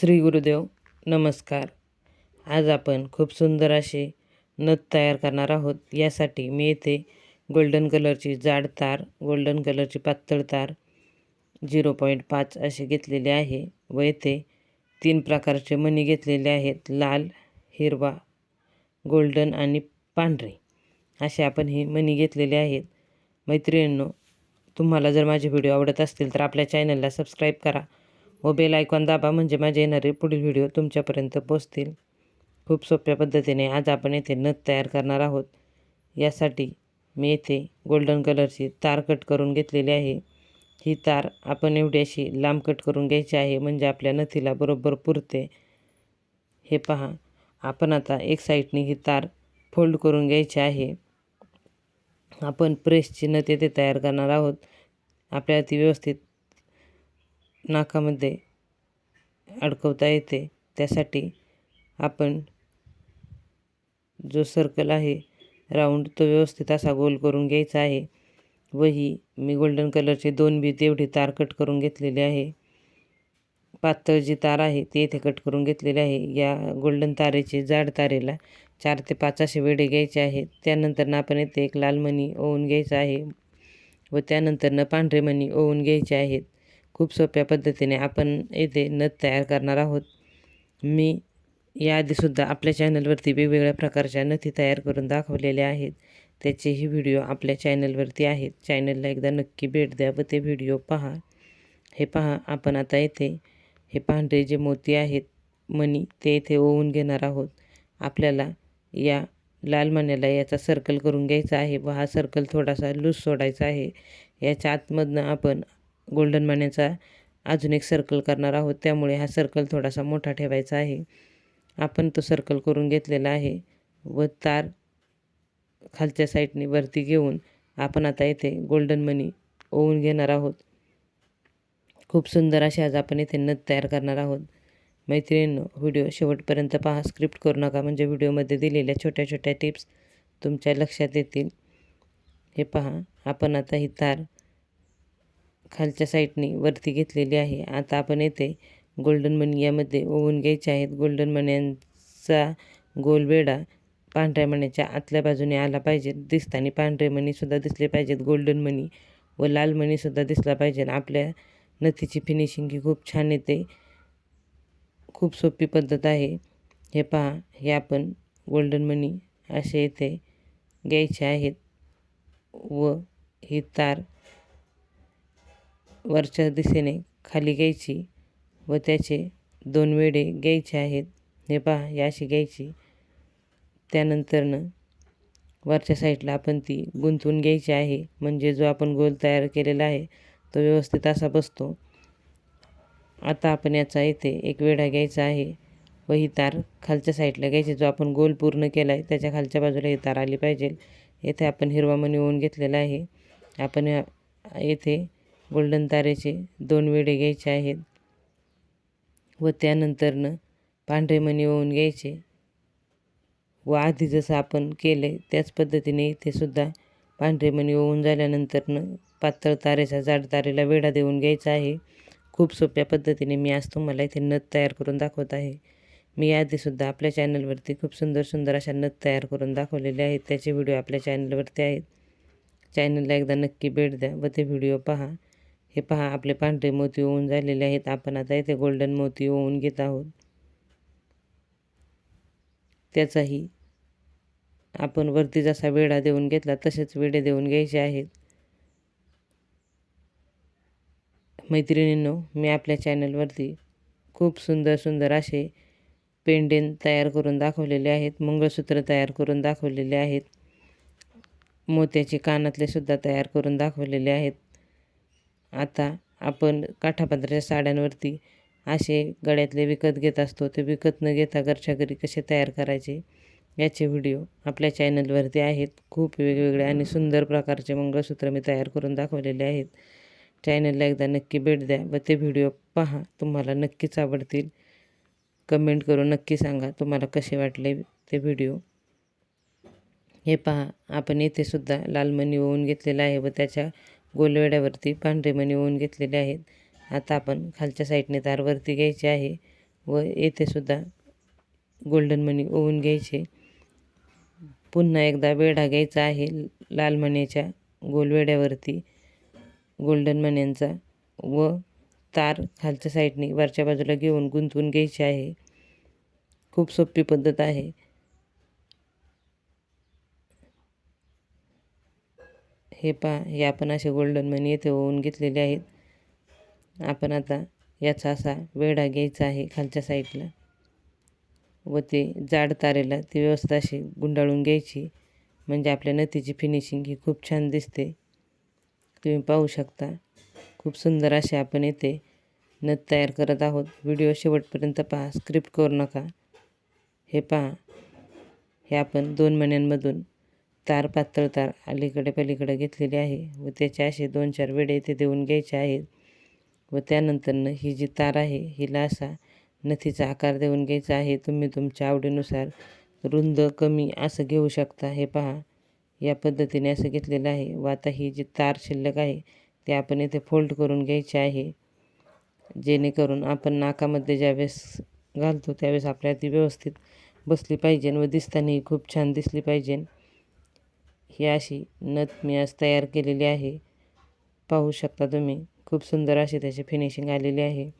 श्री गुरुदेव नमस्कार. आज आपण खूप सुंदर असे नथ तयार करणार आहोत. यासाठी मी येथे गोल्डन कलरची जाड तार गोल्डन कलरची पातळ तार झिरो पॉईंट पाच असे घेतलेले आहे व येथे तीन प्रकारचे मणी घेतलेले आहेत लाल हिरवा गोल्डन आणि पांढरे. असे आपण हे मणी घेतलेले आहेत. मैत्रिणींनो तुम्हाला जर माझे व्हिडिओ आवडत असतील तर आपल्या चॅनलला सबस्क्राईब करा. व बेल आयकॉन दाबा म्हणजे माझे येणारे पुढील व्हिडिओ तुमच्यापर्यंत पोचतील खूप सोप्या पद्धतीने आज आपण येथे नथ तयार करणार आहोत. यासाठी मी येथे गोल्डन कलरची तार कट करून घेतलेली आहे. ही तार आपण एवढी अशी लांब कट करून घ्यायची आहे म्हणजे आपल्या नथीला बरोबर पुरते. हे पहा आपण आता एक साईडने ही तार फोल्ड करून घ्यायची आहे. आपण प्रेसची नथ येथे तयार करणार आहोत. आपल्याला ती व्यवस्थित नाकामध्ये अडकवता येते. त्यासाठी आपण जो सर्कल आहे राऊंड तो व्यवस्थित असा गोल करून घ्यायचा आहे. व ही मी गोल्डन कलरचे दोन बी तेवढी तार कट करून घेतलेली आहे. पातळ जी तार आहे ती येथे कट करून घेतलेली आहे. या गोल्डन तारेचे जाड तारेला चार ते पाच असे वेडे घ्यायचे आहेत. त्यानंतरनं आपण येथे एक लाल मणी ओवून घ्यायचा आहे व त्यानंतरनं पांढरे मणी ओवून घ्यायचे आहेत. खूप सोप्या पद्धतीने आपण येथे नथ तयार करणार आहोत. मी याआधीसुद्धा आपल्या चॅनलवरती वेगवेगळ्या प्रकारच्या नथी तयार करून दाखवलेल्या आहेत. त्याचेही व्हिडिओ आपल्या चॅनलवरती आहेत. चॅनलला एकदा नक्की भेट द्या व ते व्हिडिओ पहा. हे पहा आपण आता येथे हे पांढरे जे मोती आहेत मणी ते इथे ओवून घेणार आहोत. आपल्याला या लाल मण्याला याचा सर्कल करून घ्यायचा आहे व हा सर्कल थोडासा लूज सोडायचा आहे. याच्या आतमधनं आपण गोल्डन मण्याचा अजून एक सर्कल करणार आहोत. त्यामुळे हा सर्कल थोडासा मोठा ठेवायचा आहे. आपण तो सर्कल करून घेतलेला आहे व तार खालच्या साईडने वरती घेऊन आपण आता येथे गोल्डन मनी ओवून घेणार आहोत. खूप सुंदर असे आज आपण येथे नथ तयार करणार आहोत. मैत्रिणींनो व्हिडिओ शेवटपर्यंत पहा. स्क्रिप्ट करू नका म्हणजे व्हिडिओमध्ये दिलेल्या छोट्या छोट्या टिप्स तुमच्या लक्षात येतील. हे पहा आपण आता ही तार खालच्या साईडने वरती घेतलेली आहे. आता आपण येथे गोल्डन मणी यामध्ये ओवून घ्यायचे आहेत. गोल्डन मण्यांचा गोलवेडा पांढऱ्या मण्याच्या आतल्या बाजूने आला पाहिजे. दिसताना पांढरे मणीसुद्धा दिसले पाहिजेत. गोल्डन मणी व लाल मणीसुद्धा दिसला पाहिजे. आपल्या नथीची फिनिशिंग ही खूप छान येते. खूप सोपी पद्धत आहे. हे पहा हे आपण गोल्डन मणी असे येथे घ्यायचे आहेत व ही तार वरच्या दिशेने खाली घ्यायची व त्याचे दोन वेडे घ्यायचे आहेत. हे पहा ही अशी घ्यायची. त्यानंतरनं वरच्या साईडला आपण ती गुंतवून घ्यायची आहे. म्हणजे जो आपण गोल तयार केलेला आहे तो व्यवस्थित असा बसतो. आता आपण याचा इथे एक वेढा घ्यायचा आहे व ही तार खालच्या साईडला घ्यायची. जो आपण गोल पूर्ण केला आहे त्याच्या खालच्या बाजूला ही तार आली पाहिजे. येथे आपण हिरवा मणी होऊन घेतलेला आहे. आपण येथे गोल्डन तारेचे दोन वेडे घ्यायचे आहेत व त्यानंतरनं पांढरे मणी होऊन घ्यायचे व आधी जसं आपण केले त्याच पद्धतीने इथे सुद्धा पांढरे मणी होऊन झाल्यानंतरनं पातळ तारेचा जाड तारेला वेढा देऊन घ्यायचा आहे. खूप सोप्या पद्धतीने मी आज तुम्हाला इथे नथ तयार करून दाखवत आहे. मी याआधीसुद्धा आपल्या चॅनलवरती खूप सुंदर सुंदर अशा नथ तयार करून दाखवलेले आहेत. त्याचे व्हिडिओ आपल्या चॅनलवरती आहेत. चॅनलला एकदा नक्की भेट द्या व ते व्हिडिओ पहा. हे पहा आपले पांढरे मोती होऊन झालेले आहेत. आपण आता इथे गोल्डन मोती होऊन घेत आहोत. त्याचाही आपण वरती जसा वेढा देऊन घेतला तसेच वेडे देऊन घ्यायचे आहेत. मैत्रिणींनो मी आपल्या चॅनलवरती खूप सुंदर सुंदर असे पेंडेन तयार करून दाखवलेले आहेत. मंगळसूत्र तयार करून दाखवलेले आहेत. मोत्याचे कानातले सुद्धा तयार करून दाखवलेले आहेत. आता आपण काठापदराच्या साड्यांवरती असे गळ्यातले विकत घेत असतो. ते विकत न घेता घरच्या घरी कसे तयार करायचे याचे व्हिडिओ आपल्या चॅनलवरती आहेत. खूप वेगवेगळे आणि सुंदर प्रकारचे मंगळसूत्र मी तयार करून दाखवलेले आहेत. चॅनलला एकदा नक्की भेट द्या व ते व्हिडिओ पहा. तुम्हाला नक्कीच आवडतील. कमेंट करून नक्की सांगा तुम्हाला कसे वाटले ते व्हिडिओ. हे पहा आपण येथे सुद्धा लाल मणी ओवून घेतलेला आहे व त्याच्या गोलवेड्यावरती पांढरे मणी ओवून घेतलेले आहेत. आता आपण खालच्या साईडने तारवरती घ्यायचे आहे व येथेसुद्धा गोल्डन मणी ओवून घ्यायचे. पुन्हा एकदा वेढा घ्यायचा आहे. लाल मण्याच्या गोलवेड्यावरती गोल्डन मण्यांचा व तार खालच्या साईडने वरच्या बाजूला घेऊन गुंतवून घ्यायची आहे. खूप सोपी पद्धत आहे. हे पहा हे आपण असे गोल्डन मनी येथे होऊन घेतलेले आहेत. आपण आता याचा असा वेढा घ्यायचा आहे खालच्या साईडला व ते जाड तारेला ती व्यवस्था अशी गुंडाळून घ्यायची. म्हणजे आपल्या नथीची फिनिशिंग ही खूप छान दिसते. तुम्ही पाहू शकता खूप सुंदर असे आपण येथे नथ तयार करत आहोत. व्हिडिओ शेवटपर्यंत पहा स्क्रिप्ट करू नका. हे पहा हे आपण दोन महिन्यांमधून तार पातळ तार अलीकडे पलीकडे घेतलेली आहे व त्याचे असे दोन चार वेडे इथे देऊन घ्यायचे आहेत व त्यानंतरनं ही जी तार आहे हिला असा नथीचा आकार देऊन घ्यायचा आहे. तुम्ही तुमच्या आवडीनुसार रुंद कमी असं घेऊ शकता. हे पहा या पद्धतीने असं घेतलेलं आहे व आता ही जी तार शिल्लक आहे ते आपण इथे फोल्ड करून घ्यायची आहे. जेणेकरून आपण नाकामध्ये ज्यावेळेस घालतो त्यावेळेस आपल्याला ती व्यवस्थित बसली पाहिजे व दिसतानाही खूप छान दिसली पाहिजे. ही अशी नथ मी आज तयार केलेली आहे. पाहू शकता तुम्ही खूप सुंदर अशी त्याची फिनिशिंग आलेली आहे.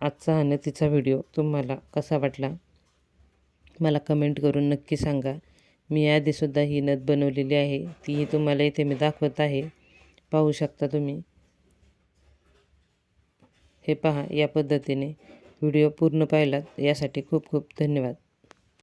आजचा हा नथीचा व्हिडिओ तुम्हाला कसा वाटला? मला कमेंट करून नक्की सांगा. मी आधीसुद्धा ही नथ बनवलेली आहे तीही तुम्हाला इथे मी दाखवत आहे. पाहू शकता तुम्ही. हे पहा या पद्धतीने व्हिडिओ पूर्ण पाहिलात. यासाठी खूप खूप धन्यवाद.